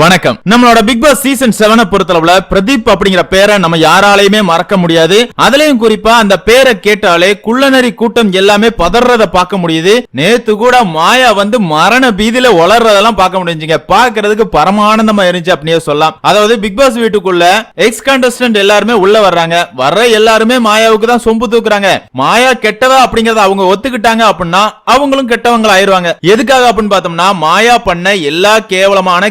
வணக்கம். நம்மளோட big Boss season செவனை பொறுத்தளவுல பிரதீப் அப்படிங்கிற பேரை நம்ம யாராலையுமே மறக்க முடியாது. அதுலயும் குறிப்பா அந்த பேரை கேட்டாலே குள்ளநரி கூட்டம் எல்லாமே பதறத பார்க்க முடியுது. நேத்து கூட மாயா வந்து மரண பீதியில வளர்றதெல்லாம் பார்க்க முடிஞ்சுங்க. பாக்குறதுக்கு பரமானந்தமா இருந்துச்சு அப்படியே சொல்லலாம். அதாவது பிக் பாஸ் வீட்டுக்குள்ள எக்ஸ் கண்டஸ்டன்ட் எல்லாருமே உள்ள வர்றாங்க. வர்ற எல்லாருமே மாயாவுக்கு தான் சொம்பு தூக்குறாங்க. மாயா கெட்டவா அப்படிங்கறத அவங்க ஒத்துக்கிட்டாங்க அப்படின்னா அவங்களும் கெட்டவங்க ஆயிருவாங்க எதுக்காக அப்படின்னு பார்த்தோம்னா மாயா பண்ண எல்லா கேவலமான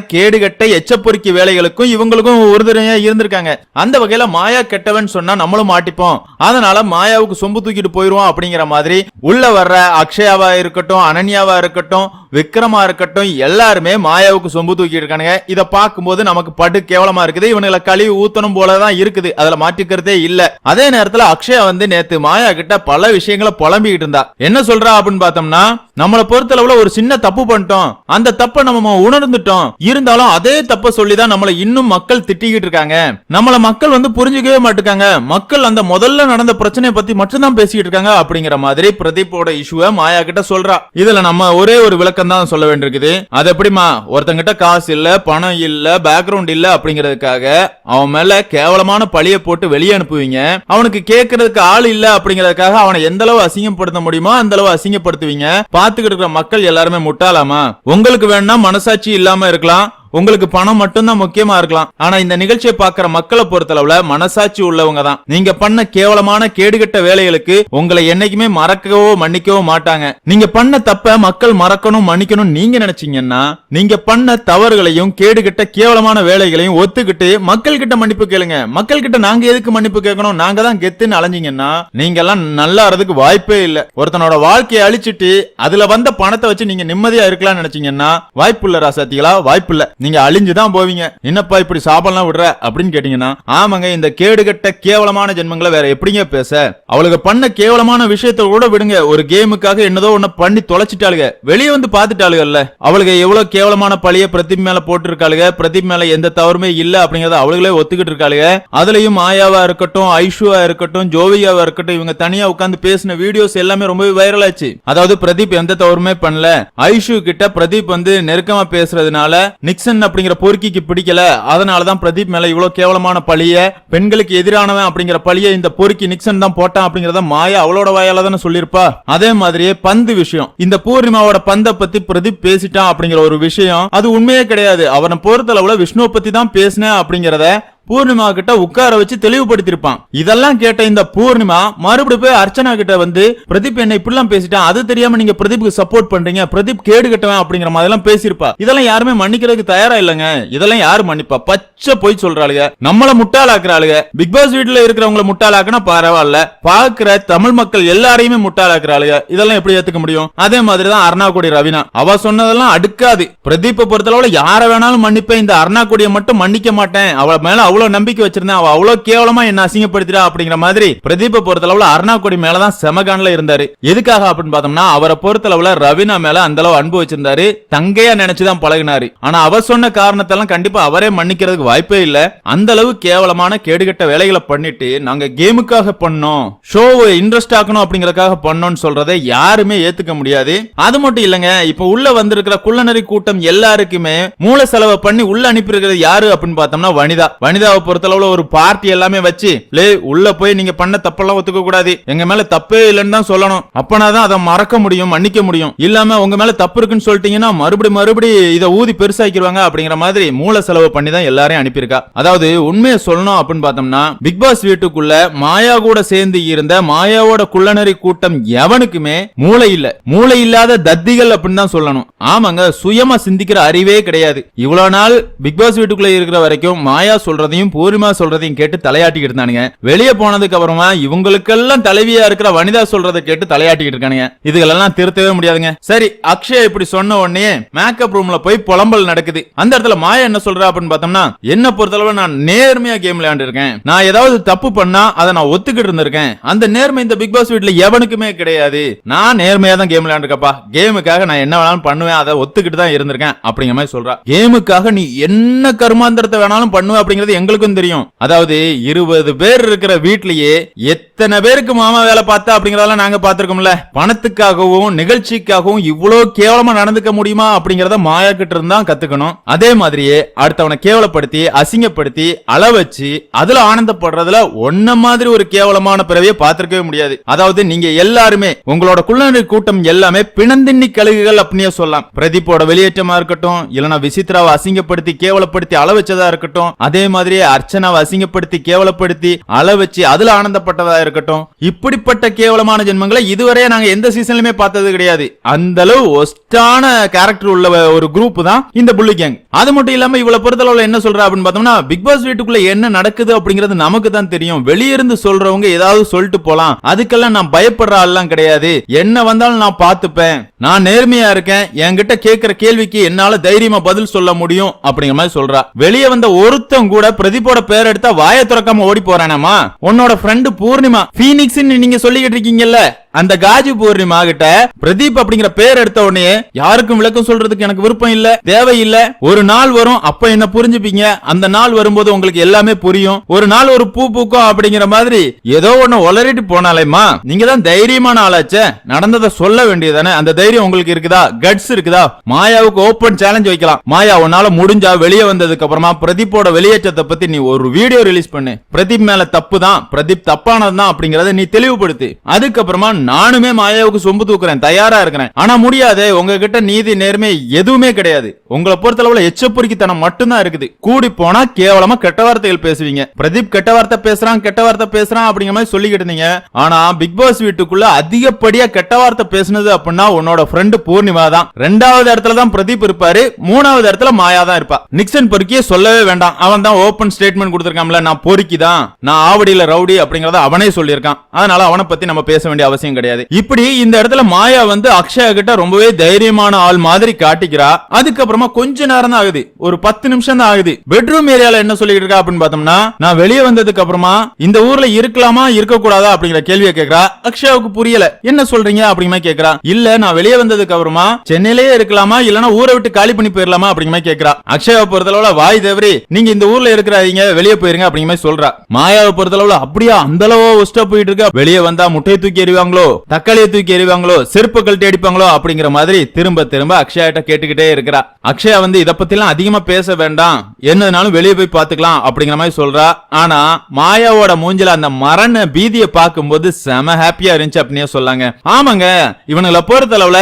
எச்ச எச்சப்பொறுக்கி வேலைகளுக்கும் இவங்களுக்கும் உறுதுணையா இருந்திருக்காங்க. அந்த வகையில மாயா கெட்டவன் சொன்னா நம்மளும் மாட்டிப்போம். அதனால மாயாவுக்கு சொம்பு தூக்கிட்டு போயிருவோம் அப்படிங்கிற மாதிரி உள்ள வர்ற அக்ஷயாவா இருக்கட்டும் அனன்யாவா இருக்கட்டும் விக்ரமா இருக்கட்டும் எல்லாருமே மாயாவுக்கு சொம்பு தூக்கி இருக்கானுங்க. இதை பார்க்கும்போது நமக்கு படு கேவலமா இருக்குது. இவனுங்களை கழுவி ஊத்தணும் போலதான் இருக்குது. அதுல மாற்றிக்கிறதே இல்ல. அதே நேரத்துல அக்ஷயா வந்து நேத்து மாயா கிட்ட பல விஷயங்களை புலம்பிக்கிட்டு இருந்தா. என்ன சொல்றா அப்படின்னு பார்த்தோம்னா நம்மளை பொறுத்தளவுல ஒரு சின்ன தப்பு பண்ணிட்டோம். அந்த தப்பை நம்ம உணர்ந்துட்டோம். இருந்தாலும் அதே தப்ப சொல்லிதான் நம்மளை இன்னும் மக்கள் திட்டிக்கிட்டு இருக்காங்க. நம்மள மக்கள் வந்து புரிஞ்சுக்கவே மாட்டுக்காங்க. மக்கள் அந்த முதல்ல நடந்த பிரச்சனையை பத்தி மட்டும்தான் பேசிக்கிட்டு இருக்காங்க அப்படிங்கிற மாதிரி பிரதீப்போட இஷ்யூவை மாயா கிட்ட சொல்றா. இதுல நம்ம ஒரே ஒரு விளக்கம் தான் சொல்ல வேண்டியிருக்குது. அது எப்படிமா ஒருத்தங்கிட்ட காசு இல்ல பணம் இல்ல பேக்ரவுண்ட் இல்ல அப்படிங்கிறதுக்காக அவன் மேல கேவலமான பழிய போட்டு வெளியே அனுப்புவீங்க. அவனுக்கு கேட்கறதுக்கு ஆள் இல்ல அப்படிங்கறதுக்காக அவனை எந்த அளவு அசிங்கப்படுத்த முடியுமோ அந்த அளவு அசிங்கப்படுத்துவீங்க. பாத்துக்கிட்டு இருக்கிற மக்கள் எல்லாருமே முட்டாளாமா? உங்களுக்கு வேணா மனசாட்சி இல்லாம இருக்கலாம். உங்களுக்கு பணம் மட்டும்தான் முக்கியமா இருக்கலாம். ஆனா இந்த நிகழ்ச்சியை பாக்குற மக்களை பொறுத்தளவுல மனசாட்சி உள்ளவங்க தான். நீங்க பண்ண கேவலமான கேடுகட்ட வேலைகளுக்கு உங்களை என்னைக்குமே மறக்கவோ மன்னிக்கவோ மாட்டாங்க. நீங்க பண்ண தப்ப மக்கள் மறக்கணும் மன்னிக்கணும் நீங்க நினைச்சீங்கன்னா நீங்க பண்ண தவறுகளையும் கேடுகட்ட கேவலமான வேலைகளையும் ஒத்துக்கிட்டு மக்கள் கிட்ட மன்னிப்பு கேளுங்க. மக்கள் கிட்ட நாங்க எதுக்கு மன்னிப்பு கேட்கணும்? நாங்க தான் கெத்துன்னு அலைஞ்சீங்கன்னா நீங்க எல்லாம் நல்லா வாய்ப்பே இல்ல. ஒருத்தனோட வாழ்க்கையை அழிச்சிட்டு அதுல வந்த பணத்தை வச்சு நீங்க நிம்மதியா இருக்கலாம்னு நினைச்சீங்கன்னா வாய்ப்பு இல்ல ராசாத்திகளா? வாய்ப்பு இல்ல நீங்க அழிஞ்சு தான் போவீங்க. என்னப்பா இப்படி சாபம்லாம் விடுற? அப்படின்னு கேட்டீங்கன்னா ஆமாங்க இந்த கேடுகட்ட கேவலமான ஜென்மங்களை வேற எப்படிங்க பேச? அவளுக்கு பண்ண கேவலமான விஷயத்தை கூட விடுங்க. ஒரு கேமுக்காக என்னதோ ஒண்ணு பண்ணி தொலைச்சிட்டாளுங்க. வெளியே வந்து பாத்துட்டாளுகள்ல அவளுக்கு எவ்வளவு கேவலமான பழிய பிரதீப் மேல போட்டிருக்காளுங்க பிரதீப் மேல எந்த தவறுமே இல்ல அப்படிங்கறத அவளுகளே ஒத்துக்கிட்டு இருக்காளுங்க அதுலயும் மாயாவா இருக்கட்டும் ஐஷுவா இருக்கட்டும் ஜோவியாவா இருக்கட்டும் இவங்க தனியா உட்கார்ந்து பேசின வீடியோஸ் எல்லாமே ரொம்பவே வைரல் ஆச்சு. அதாவது பிரதீப் எந்த தவறுமே பண்ணல. ஐஷு கிட்ட பிரதீப் வந்து நெருக்கமா பேசுறதுனால நிக்சன் அப்படிங்கிற பொறுக்கிக்கு பிடிக்கல. அதனாலதான் பிரதீப் மேல இவ்வளவு கேவலமான பழிய பெண்களுக்கு எதிரானவன் அப்படிங்கிற பழிய இந்த பொறுக்கி நிக்சன் தான் போட்டான் அப்படிங்கறத மாயா அவளோட வாயால தானே சொல்லியிருப்பா. அதே மாதிரியே பந்து விஷயம். இந்த பூர்ணிமாவோட பந்த பத்தி பிரதீப் பேசிட்டான் அப்படிங்கிற ஒரு விஷயம் அது உண்மையே கிடையாது. அவனை பொறுத்தளவுல விஷ்ணுவை பத்தி தான் பேசினேன் அப்படிங்கறத பூர்ணிமா கிட்ட உட்கார வச்சு தெளிவுபடுத்திருப்பான் இதெல்லாம் கேட்ட இந்த பூர்ணிமா மறுபடியும் போய் அர்ச்சனா கிட்ட வந்து பிரதீப் என்ன இப்படிலாம் பேசிட்டான். அது தெரியாம நீங்க பிரதீப்க்கு சப்போர்ட் பண்றீங்க. பிரதீப் கேடு கட்டவன் அப்படிங்கிற மாதிரி எல்லாம் பேசியிருப்பா. இதெல்லாம் யாருமே மன்னிக்கிறதுக்கு தயாரா இல்லங்க. இதெல்லாம் யாரு மன்னிப்பா? பச்சை போய் சொல்றாளுங்க. நம்மள முட்டாளாக்குறாளுங்க. பிக் பாஸ் வீட்டுல இருக்கிறவங்கள முட்டாளாக்குனா பரவாயில்ல. பாக்குற தமிழ் மக்கள் எல்லாரையுமே முட்டாளாக்குறாளுங்க. இதெல்லாம் எப்படி ஏத்துக்க முடியும்? அதே மாதிரிதான் அருணாக்குடி ரவினா. அவ சொன்னதெல்லாம் அடுக்காது. பிரதீப்பை பொறுத்தளவுல யார வேணாலும் மன்னிப்பேன். இந்த அருணாக்குடியை மட்டும் மன்னிக்க மாட்டேன். அவள மேல அவ்வளவு எவ்வளவு நம்பிக்கை வச்சிருந்தேன். அவ அவ்வளவு கேவலமா என்ன அசிங்கப்படுத்திடா அப்படிங்கிற மாதிரி பிரதீப்பை பொறுத்தளவுல அருணாக்குடி மேலதான் செமகான்ல இருந்தாரு. எதுக்காக அப்படின்னு பார்த்தோம்னா அவரை பொறுத்தளவுல ரவினா மேல அந்த அளவு அன்பு வச்சிருந்தாரு. தங்கையா நினைச்சுதான் பழகினாரு. ஆனா அவர் சொன்ன காரணத்தெல்லாம் கண்டிப்பா அவரே மன்னிக்கிறதுக்கு வாய்ப்பே இல்ல. அந்த அளவு கேவலமான கேடுகட்ட வேலைகளை பண்ணிட்டு நாங்க கேமுக்காக பண்ணோம். ஷோவை இன்ட்ரெஸ்ட் ஆக்கணும் அப்படிங்கறதுக்காக பண்ணோம்னு சொல்றதை யாருமே ஏத்துக்க முடியாது. அது மட்டும் இல்லங்க இப்ப உள்ள வந்திருக்கிற குள்ளநரி கூட்டம் எல்லாருக்குமே மூல செலவை பண்ணி உள்ள அனுப்பி இருக்கிறது யாரு அப்படின்னு பார்த்தோம்னா வனிதா. வனிதா வனிதாவை பொறுத்தளவுல ஒரு பார்ட்டி எல்லாமே வச்சு லே உள்ள போய் நீங்க பண்ண தப்பெல்லாம் ஒத்துக்க கூடாது. எங்க மேல தப்பே இல்லைன்னு தான் சொல்லணும். அப்பனாதான் அதை மறக்க முடியும் மன்னிக்க முடியும். இல்லாம உங்க மேல தப்பு இருக்குன்னு சொல்லிட்டீங்கன்னா மறுபடி மறுபடி இதை ஊதி பெருசாக்கிடுவாங்க அப்படிங்கிற மாதிரி மூல செலவு பண்ணி தான் எல்லாரையும் அனுப்பியிருக்கா. அதாவது உண்மையை சொல்லணும் அப்படின்னு பார்த்தோம்னா பிக் பாஸ் வீட்டுக்குள்ள மாயா கூட சேர்ந்து இருந்த மாயாவோட குள்ளநரி கூட்டம் எவனுக்குமே மூளை இல்ல. மூளை இல்லாத தத்திகள் அப்படின்னு தான் சொல்லணும். ஆமாங்க சுயமா சிந்திக்கிற அறிவே கிடையாது. இவ்வளவு நாள் பிக் பாஸ் வீட்டுக்குள்ள இருக்கிற வரைக்கும் மாயா சொல்றது சொல்றதையும் பூர்ணிமா சொல்றதையும் கேட்டு தலையாட்டிக்கிட்டு இருந்தானுங்க. வெளியே போனதுக்கு அப்புறமா இவங்களுக்கெல்லாம் தலைவியா இருக்கிற வனிதா சொல்றதை கேட்டு தலையாட்டிக்கிட்டு இருக்கானுங்க. இதுகளெல்லாம் திருத்தவே முடியாதுங்க. சரி அக்ஷயா இப்படி சொன்ன உடனே மேக்கப் ரூம்ல போய் புலம்பல் நடக்குது. அந்த இடத்துல மாயா என்ன சொல்றா அப்படின்னு பார்த்தோம்னா என்ன பொறுத்தளவு நான் நேர்மையா கேம் விளையாண்டு இருக்கேன் நான் ஏதாவது தப்பு பண்ணா அதை நான் ஒத்துக்கிட்டு இருந்திருக்கேன். அந்த நேர்மை இந்த பிக் பாஸ் வீட்ல எவனுக்குமே கிடையாது. நான் நேர்மையா தான் கேம் விளையாண்டுருக்கப்பா. கேமுக்காக நான் என்ன வேணாலும் பண்ணுவேன். அதை ஒத்துக்கிட்டு தான் இருந்திருக்கேன். அப்படிங்கிற மாதிரி சொல்றா. கேமுக்காக நீ என்ன கருமாந்திரத்தை வேணாலும் பண்ணுவ? அப்படிங்கறது எங்களுக்கும் தெரியும். அதாவது இருபது பேர் இருக்கிற வீட்லயே எத்தனை பேருக்கு மாமா வேலை பார்த்தா அப்படிங்கறதெல்லாம் நாங்க பாத்திருக்கோம்ல பணத்துக்காகவும் நிகழ்ச்சிக்காகவும் இவ்வளவு கேவலமா நடந்துக்க முடியுமா அப்படிங்கறத மாயா கிட்ட இருந்தா கத்துக்கணும். அதே மாதிரியே அடுத்தவனை கேவலப்படுத்தி அசிங்கப்படுத்தி அள வச்சு அதுல ஆனந்தப்படுறதுல ஒன்ன மாதிரி ஒரு கேவலமான பிறவியை பார்த்திருக்கவே முடியாது. அதாவது நீங்க எல்லாருமே உங்களோட குள்ளநரி கூட்டம் எல்லாமே பிணந்தின்னி கழுகுகள் அப்படின்னே சொல்லலாம். பிரதீப்போட வெளியேற்றமா இருக்கட்டும் இல்லனா விசித்ராவை அசிங்கப்படுத்தி கேவலப்படுத்தி அள வச்சதா இருக்கட்டும் அதே மாதிரி மாதிரி அர்ச்சனாவை அசிங்கப்படுத்தி கேவலப்படுத்தி அள வச்சு அதுல ஆனந்தப்பட்டதா இருக்கட்டும். இப்படிப்பட்ட கேவலமான ஜென்மங்களை இதுவரையே நாங்க எந்த சீசன்லயுமே பார்த்தது கிடையாது. அந்த அளவு ஒஸ்டான கேரக்டர் உள்ள ஒரு குரூப் தான் இந்த புள்ளி கேங் அது மட்டும் இல்லாம இவ்வளவு பொறுத்தளவுல என்ன சொல்ற அப்படின்னு பார்த்தோம்னா பிக் பாஸ் வீட்டுக்குள்ள என்ன நடக்குது அப்படிங்கிறது நமக்கு தான் தெரியும். வெளியிருந்து சொல்றவங்க ஏதாவது சொல்லிட்டு போலாம். அதுக்கெல்லாம் நான் பயப்படுற ஆள்லாம் கிடையாது. என்ன வந்தாலும் நான் பார்த்துப்பேன். நான் நேர்மையா இருக்கேன். என்கிட்ட கேட்கிற கேள்விக்கு என்னால தைரியமா பதில் சொல்ல முடியும் அப்படிங்கிற மாதிரி சொல்றா. வெளியே வந்த ஒருத்தன் கூட பிரதீப்போட பேர் எடுத்தா வாய திறக்காம ஓடி போறானாமா உன்னோட ஃப்ரெண்டு பூர்ணிமா பீனிக்ஸ் நீங்க சொல்லிக்கிட்டு இருக்கீங்கல்ல. அந்த காஜி பூர்ணிமா கிட்ட பிரதீப் அப்படிங்கிற பேர் எடுத்த உடனே யாருக்கும் விளக்கம் சொல்றதுக்கு எனக்கு விருப்பம் இல்ல தேவையில்ல. ஒரு நாள் வரும் அப்ப என்ன புரிஞ்சுப்பீங்க? அந்த நாள் வரும்போது உங்களுக்கு எல்லாமே புரியும். ஒரு நாள் ஒரு பூ பூக்கும் அப்படிங்கிற மாதிரி ஏதோ ஒண்ணு உளறிட்டு போனாலேமா நீங்க தான் தைரியமான ஆளாச்சே. நடந்ததை சொல்ல வேண்டியதானே அந்த தைரியம் உங்களுக்கு இருக்குதா? கட்ஸ் இருக்குதா? மாயாவுக்கு ஓபன் சேலஞ்ச் வைக்கலாம். மாயா உன்னால முடிஞ்சா வெளியே வந்ததுக்கு அப்புறமா பிரதீப்போட வெளியேற்றத்தை பத்தி நீ ஒரு வீடியோ ரிலீஸ் பண்ணு. பிரதீப் மேல தப்பு தான் பிரதீப் தப்பானது தான் அப்படிங்கறத நீ தெளிவுபடுத்து. அதுக்கப்புறமா நானுமே மாயாவுக்கு சொம்பு தூக்குறேன் தயாரா இருக்கிறேன். ஆனா முடியாது உங்ககிட்ட நீதி நேர்மை எதுவுமே கிடையாது. உங்களை பொறுத்தளவுல எச்சப்பொறுக்கித்தனம் மட்டும்தான் இருக்குது. கூடி போனா கேவலமா கெட்ட வார்த்தைகள் பேசுவீங்க. பிரதீப் கெட்ட வார்த்தை பேசுறான் கெட்ட வார்த்தை பேசுறான் அப்படிங்கிற மாதிரி சொல்லிக்கிட்டு இருந்தீங்க. ஆனா பிக் பாஸ் வீட்டுக்குள்ள அதிகப்படியா கெட்ட வார்த்தை பேசுனது அப்படின்னா உன்னோட ஃப்ரெண்டு பூர்ணிமா தான். ரெண்டாவது இடத்துல தான் பிரதீப் இருப்பாரு. மூணாவது இடத்துல மாயா தான் இருப்பா. நிக்சன் பொறுக்கியே சொல்லவே வேண்டாம். அவன் தான் ஓபன் ஸ்டேட்மெண்ட் கொடுத்திருக்கான்ல நான் பொறுக்கி தான் நான் ஆவடியில ரவுடி அப்படிங்கறத அவனே சொல்லியிருக்கான். அதனால அவனை பத்தி நம்ம பேச வேண்டிய அவசியம் கிடையாது. இப்படி இந்த இடத்துல மாயா வந்து அக்ஷயா கிட்ட ரொம்பவே தைரியமான ஆள் மாதிரி காட்டிக்கிறா. அதுக்கப்புறமா கொஞ்ச நேரம் தான் ஆகுது. ஒரு பத்து நிமிஷம் தான் ஆகுது. பெட்ரூம் ஏரியால என்ன சொல்லிட்டு இருக்கா அப்படின்னு பார்த்தோம்னா நான் வெளியே வந்ததுக்கு அப்புறமா இந்த ஊர்ல இருக்கலாமா இருக்க கூடாதா அப்படிங்கிற கேள்வியை கேக்குறா. அக்ஷயாவுக்கு புரியல. என்ன சொல்றீங்க அப்படிங்கிற மாதிரி இல்ல நான் வெளியே வந்ததுக்கு அப்புறமா சென்னையிலேயே இருக்கலாமா இல்லனா ஊரை விட்டு காலி பண்ணி போயிடலாமா அப்படிங்கிற மாதிரி அக்ஷயாவை அக்ஷயாவை பொறுத்தளவுல வாய் தேவரி நீங்க இந்த ஊர்ல இருக்கிறாதீங்க வெளியே போயிருங்க அப்படிங்கிற மாதிரி சொல்றா. மாயாவை பொறுத்தளவுல அப்படியா அந்த அளவு ஒஸ்டா போயிட்டு இருக்கா? வெளியே வந்தா முட்டையை தூக்கி எறிவாங்களோ தக்காளியை தூக்கி எறிவாங்களோ? செருப்பு கழட்டி அடிப்பாங்களோ அப்படிங்கிற மாதிரி திரும்ப திரும்ப அக்ஷயா கிட்ட கேட்டுக்கிட்டே இருக்கிறா. அக்ஷயா வந்து இத பத்தி எல்லாம் அதிகமா பேச வேண்டாம். என்னதுனாலும் வெளியே போய் பாத்துக்கலாம் அப்படிங்கிற மாதிரி சொல்றா. ஆனா மாயாவோட மூஞ்சில அந்த மரண பீதியை பார்க்கும்போது செம ஹாப்பியா இருந்துச்சு அப்படின்னே சொல்லாங்க. ஆமாங்க இவனுங்களை பொறுத்தளவுல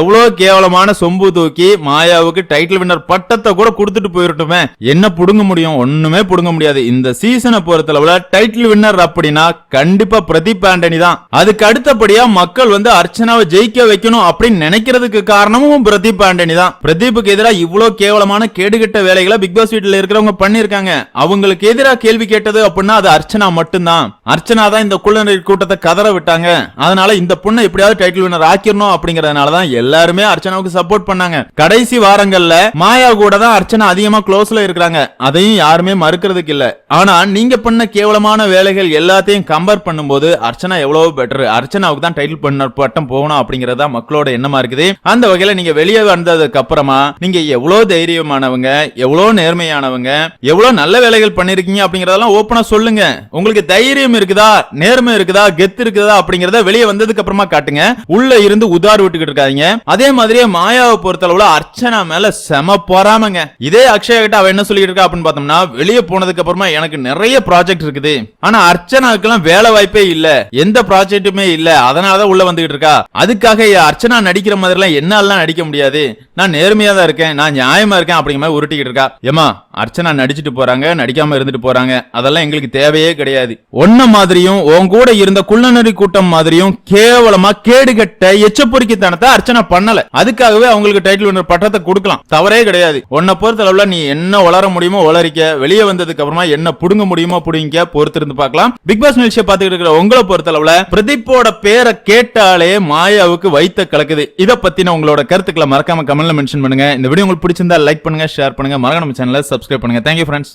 எவ்வளவு கேவலமான சொம்பு தூக்கி மாயாவுக்கு டைட்டில் வின்னர் பட்டத்தை கூட கொடுத்துட்டு போயிருட்டுமே. என்ன புடுங்க முடியும்? ஒண்ணுமே புடுங்க முடியாது. இந்த சீசனை பொறுத்தளவுல டைட்டில் வின்னர் அப்படின்னா கண்டிப்பா பிரதீப் ஆண்டனி தான். அதுக்கு அடுத்த அடுத்தபடியா மக்கள் வந்து அர்ச்சனாவை ஜெயிக்க வைக்கணும் அப்படின்னு நினைக்கிறதுக்கு காரணமும் பிரதீப் ஆண்டனி தான். பிரதீப்புக்கு எதிராக இவ்வளவு கேவலமான கேடுகட்ட வேலைகளை பிக் பாஸ் வீட்டில் இருக்கிறவங்க பண்ணிருக்காங்க அவங்களுக்கு எதிராக கேள்வி கேட்டது அப்படின்னா அது அர்ச்சனா மட்டும்தான். அர்ச்சனா தான் இந்த குள்ளநரி கூட்டத்தை கதற விட்டாங்க. அதனால இந்த பொண்ணை எப்படியாவது டைட்டில் வினர் ஆக்கிரணும் அப்படிங்கறதுனால தான் எல்லாருமே அர்ச்சனாவுக்கு சப்போர்ட் பண்ணாங்க. கடைசி வாரங்கள்ல மாயா கூட தான் அர்ச்சனா அதிகமா க்ளோஸ்ல இருக்கிறாங்க. அதையும் யாருமே மறுக்கிறதுக்கு இல்ல. ஆனா நீங்க பண்ண கேவலமான வேலைகள் எல்லாத்தையும் கம்பேர் பண்ணும்போது அர்ச்சனா எவ்வளவு பெட்டர் அர்ச்சனா அர்ச்சனாவுக்கு தான் டைட்டில் பண்ண பட்டம் போகணும் அப்படிங்கறதா மக்களோட எண்ணமா இருக்குது. அந்த வகையில நீங்க வெளியே வந்ததுக்கு அப்புறமா நீங்க எவ்வளவு தைரியமானவங்க எவ்வளவு நேர்மையானவங்க எவ்வளவு நல்ல வேலைகள் பண்ணிருக்கீங்க அப்படிங்கறதெல்லாம் ஓப்பனா சொல்லுங்க. உங்களுக்கு தைரியம் இருக்குதா நேர்மை இருக்குதா கெத்து இருக்குதா அப்படிங்கறத வெளியே வந்ததுக்கு அப்புறமா காட்டுங்க. உள்ள இருந்து உதார் விட்டுக்கிட்டு இருக்காதீங்க. அதே மாதிரியே மாயாவை பொறுத்தளவுல அர்ச்சனா மேல செம பொறாமங்க. இதே அக்ஷயா கிட்ட அவ என்ன சொல்லிட்டு இருக்கா அப்படின்னு பார்த்தோம்னா வெளியே போனதுக்கு அப்புறமா எனக்கு நிறைய ப்ராஜெக்ட் இருக்குது. ஆனா அர்ச்சனாவுக்கு வேலை வாய்ப்பே இல்ல. எந்த ப்ராஜெக்ட்டுமே இல்ல. அதனாலதான் உள்ள வந்துகிட்டு இருக்கா? அதுக்காக அர்ச்சனா நடிக்கிற மாதிரி எல்லாம் என்னாலாம் நடிக்க முடியாது. நான் நேர்மையா தான் இருக்கேன். நான் நியாயமா இருக்கேன் அப்படிங்கிற மாதிரி உருட்டிக்கிட்டு இருக்கா. ஏமா அர்ச்சனா நடிச்சிட்டு போறாங்க நடிக்காம இருந்துட்டு போறாங்க. அதெல்லாம் எங்களுக்கு தேவையே கிடையாது. ஒன்ன மாதிரியும் உன் கூட இருந்த குள்ளநரி கூட்டம் மாதிரியும் கேவலமா கேடுகட்ட எச்சப்பொறிக்கத்தனத்தை அர்ச்சனா பண்ணல. அதுக்காகவே அவங்களுக்கு டைட்டில் வினர் பட்டத்தை கொடுக்கலாம். தவறே கிடையாது. உன்னை பொறுத்தளவுல நீ என்ன வளர முடியுமோ வளரிக்க வெளியே வந்ததுக்கு அப்புறமா என்ன புடுங்க முடியுமோ புடுங்க பொறுத்திருந்து பார்க்கலாம். பிக் பாஸ் நிகழ்ச்சியை பார்த்துக்கிட்டு இருக்கிற உங்களை பொறுத்தளவுல பிரதீப்போட பேரை கேட்டாலே மாயாவுக்கு வைத்த கலக்குது. இதை பத்தின உங்களோட கருத்துக்களை மறக்காம கமெண்ட்ல மென்ஷன் பண்ணுங்க. இந்த வீடியோ உங்களுக்கு பிடிச்சிருந்தா லைக் பண்ணுங்க ஷேர் பண்ணுங்க. மறக்காம நம்ம சேனலை சப்ஸ்கிரைப் பண்ணுங்க. Thank you friends